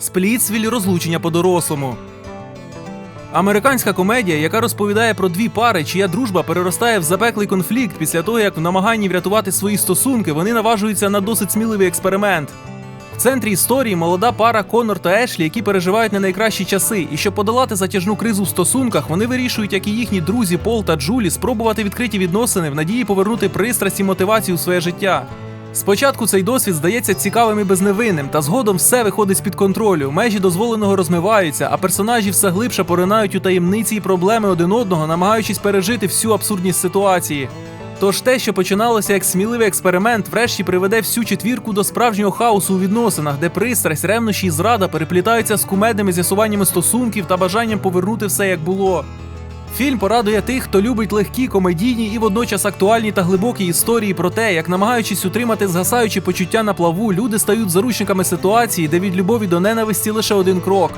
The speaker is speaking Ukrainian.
Сплітсвіль розлучення по-дорослому. Американська комедія, яка розповідає про дві пари, чия дружба переростає в запеклий конфлікт після того, як в намаганні врятувати свої стосунки вони наважуються на досить сміливий експеримент. В центрі історії молода пара Конор та Ешлі, які переживають не найкращі часи, і щоб подолати затяжну кризу в стосунках, вони вирішують, як і їхні друзі Пол та Джулі, спробувати відкриті відносини в надії повернути пристрасть і мотивацію у своє життя. Спочатку цей досвід здається цікавим і безневинним, та згодом все виходить з-під контролю. Межі дозволеного розмиваються, а персонажі все глибше поринають у таємниці і проблеми один одного, намагаючись пережити всю абсурдність ситуації. Тож те, що починалося як сміливий експеримент, врешті приведе всю четвірку до справжнього хаосу у відносинах, де пристрасть, ревнощі і зрада переплітаються з кумедними з'ясуваннями стосунків та бажанням повернути все як було. Фільм порадує тих, хто любить легкі, комедійні і водночас актуальні та глибокі історії про те, як намагаючись утримати згасаючі почуття на плаву, люди стають заручниками ситуації, де від любові до ненависті лише один крок.